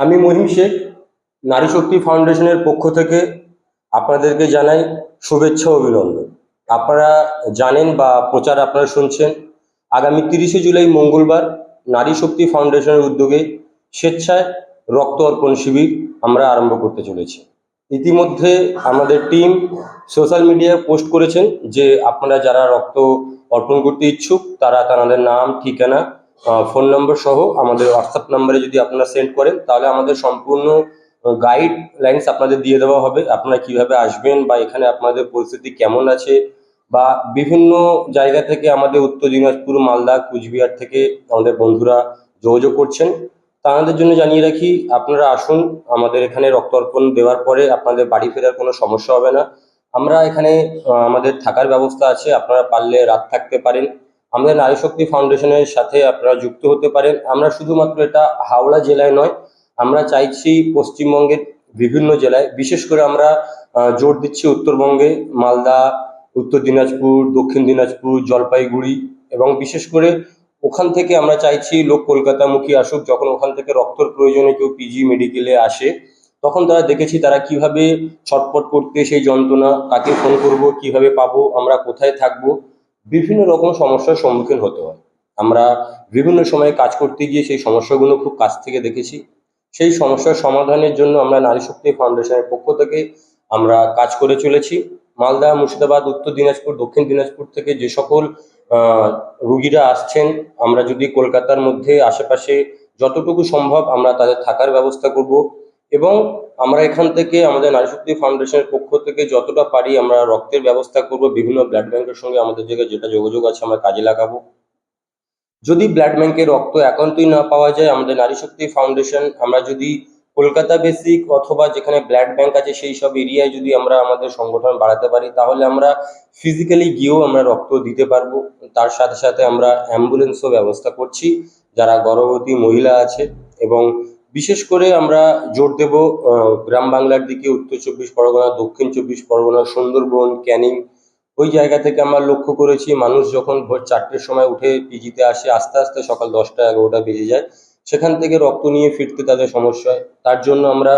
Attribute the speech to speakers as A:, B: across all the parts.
A: আমি মহিম শেখ, নারী শক্তি ফাউন্ডেশনের পক্ষ থেকে আপনাদেরকে জানাই শুভেচ্ছা অভিনন্দন। আপনারা জানেন বা প্রচার আপনারা শুনছেন, আগামী তিরিশে জুলাই মঙ্গলবার নারী শক্তি ফাউন্ডেশনের উদ্যোগে স্বেচ্ছায় রক্ত অর্পণ শিবির আমরা আরম্ভ করতে চলেছি। ইতিমধ্যে আমাদের টিম সোশ্যাল মিডিয়ায় পোস্ট করেছেন যে আপনারা যারা রক্ত অর্পণ করতে ইচ্ছুক, তারা তাদের নাম, ঠিকানা ফোন নম্বর সহ আমাদের হোয়াটসঅ্যাপ নাম্বারে যদি আপনারা সেন্ড করেন, তাহলে আমাদের সম্পূর্ণ গাইড লাইন্স আপনাদের দিয়ে দেওয়া হবে। আপনারা কীভাবে আসবেন বা এখানে আপনাদের পরিস্থিতি কেমন আছে বা বিভিন্ন জায়গা থেকে আমাদের উত্তর দিনাজপুর, মালদা, কুচবিহার থেকে আমাদের বন্ধুরা যোগাযোগ করছেন। তাদের জন্য জানিয়ে রাখি, আপনারা আসুন, আমাদের এখানে রক্ত অর্পণ দেওয়ার পরে আপনাদের বাড়ি ফেরার কোনো সমস্যা হবে না। আমরা এখানে আমাদের থাকার ব্যবস্থা আছে, আপনারা পারলে রাত থাকতে পারেন। আমাদের নারী শক্তি ফাউন্ডেশনের সাথে আপনারা যুক্ত হতে পারেন। আমরা শুধুমাত্র এটা হাওড়া জেলায় নয়, আমরা চাইছি পশ্চিমবঙ্গের বিভিন্ন জেলায়। বিশেষ করে আমরা জোর দিচ্ছি উত্তরবঙ্গে, মালদা, উত্তর দিনাজপুর, দক্ষিণ দিনাজপুর, জলপাইগুড়ি এবং বিশেষ করে ওখান থেকে আমরা চাইছি লোক কলকাতামুখী আসুক। যখন ওখান থেকে রক্তর প্রয়োজনে কেউ পিজি মেডিকেলে আসে, তখন তারা দেখেছি তারা কীভাবে ছটপট করতে সেই যন্ত্রণা, কাকে ফোন করব, কীভাবে পাবো, আমরা কোথায় থাকব। বিভিন্ন রকম সমস্যার সম্মুখীন হতে হয়। আমরা বিভিন্ন সময়ে কাজ করতে গিয়ে সেই সমস্যাগুলো খুব কাছ থেকে দেখেছি। সেই সমস্যার সমাধানের জন্য আমরা নারী শক্তি ফাউন্ডেশনের পক্ষ থেকে আমরা কাজ করে চলেছি। মালদা, মুর্শিদাবাদ, উত্তর দিনাজপুর, দক্ষিণ দিনাজপুর থেকে যে সকল রুগীরা আসছেন, আমরা যদি কলকাতার মধ্যে আশেপাশে যতটুকু সম্ভব আমরা তাদের থাকার ব্যবস্থা করব। এবং আমরা এখান থেকে আমাদের নারী শক্তি ফাউন্ডেশনের পক্ষ থেকে যতটা পারি আমরা রক্তের ব্যবস্থা করব, বিভিন্ন ব্লাড ব্যাংকের সঙ্গে আমাদের জায়গায় যেটা যোগাযোগ আছে আমরা কাজে লাগাবো। যদি ব্লাড ব্যাংকে রক্ত একান্তই না পাওয়া যায়, আমাদের নারী শক্তি ফাউন্ডেশন, আমরা যদি কলকাতা বেসিক অথবা যেখানে ব্লাড ব্যাংক আছে সেই সব এরিয়ায় যদি আমরা আমাদের সংগঠন বাড়াতে পারি, তাহলে আমরা ফিজিক্যালি গিয়েও আমরা রক্ত দিতে পারব। তার সাথে সাথে আমরা অ্যাম্বুলেন্সও ব্যবস্থা করছি, যারা গর্ভবতী মহিলা আছে এবং বিশেষ করে আমরা জোর দেব গ্রাম বাংলার দিকে উত্তর চব্বিশ পরগনা, দক্ষিণ চব্বিশ পরগনা, সুন্দরবন, ক্যানিং ওই জায়গা থেকে আমরা লক্ষ্য করেছি মানুষ যখন ভোর চারটের সময় উঠে পিজিতে আসে, আস্তে আস্তে সকাল দশটা, এগারোটা বেজে যায়। সেখান থেকে রক্ত নিয়ে ফিরতে তাদের সমস্যা হয়। তার জন্য আমরা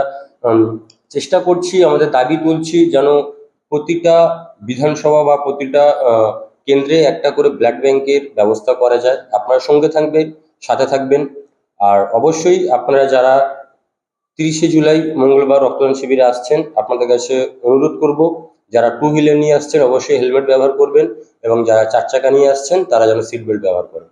A: চেষ্টা করছি, আমাদের দাবি তুলছি যেন প্রতিটা বিধানসভা বা প্রতিটা কেন্দ্রে একটা করে ব্লাড ব্যাংকের ব্যবস্থা করা যায়। আপনারা সঙ্গে থাকবেন, সাথে থাকবেন। আর অবশ্যই আপনারা যারা তিরিশে জুলাই মঙ্গলবার রক্তদান শিবিরে আসছেন, আপনাদের কাছে অনুরোধ করব, যারা টু হুইলার নিয়ে আসছেন, অবশ্যই হেলমেট ব্যবহার করবেন এবং যারা চার চাকা নিয়ে আসছেন, তারা যেন সিট বেল্ট ব্যবহার করেন।